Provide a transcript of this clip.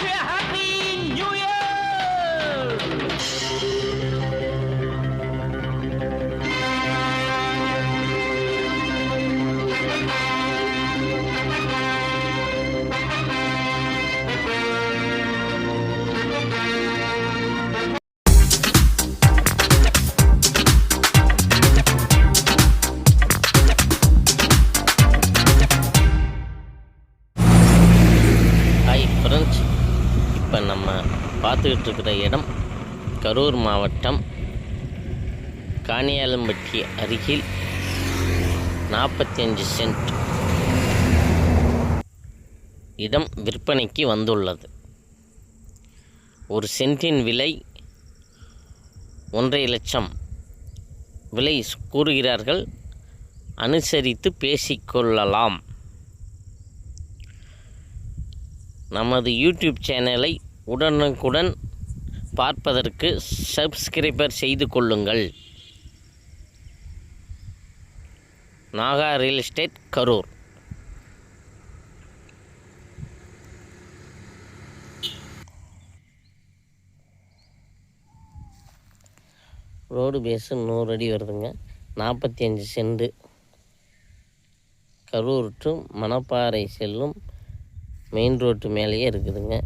happy new year இப்போ நம்ம பார்த்துக்கிட்டு இருக்கிற இடம் கரூர் மாவட்டம் காணியாலம்பட்டி அருகில் நாற்பத்தி அஞ்சு சென்ட் இடம் விற்பனைக்கு வந்துள்ளது. ஒரு சென்ட்டின் விலை ஒன்றரை லட்சம். விலை கூறுகிறார்கள். அனுசரித்து பேசிக்கொள்ளலாம் நமது யூடியூப் சேனலை உடனுக்குடன் பார்ப்பதற்கு சப்ஸ்கிரைபர் செய்து கொள்ளுங்கள். Naga real estate Karur. Road phase நூறு அடி வருதுங்க. நாற்பத்தி அஞ்சு செண்டு. கரூர் டு மணப்பாறை செல்லும் மெயின் ரோட்டு மேலேயே இருக்குதுங்க.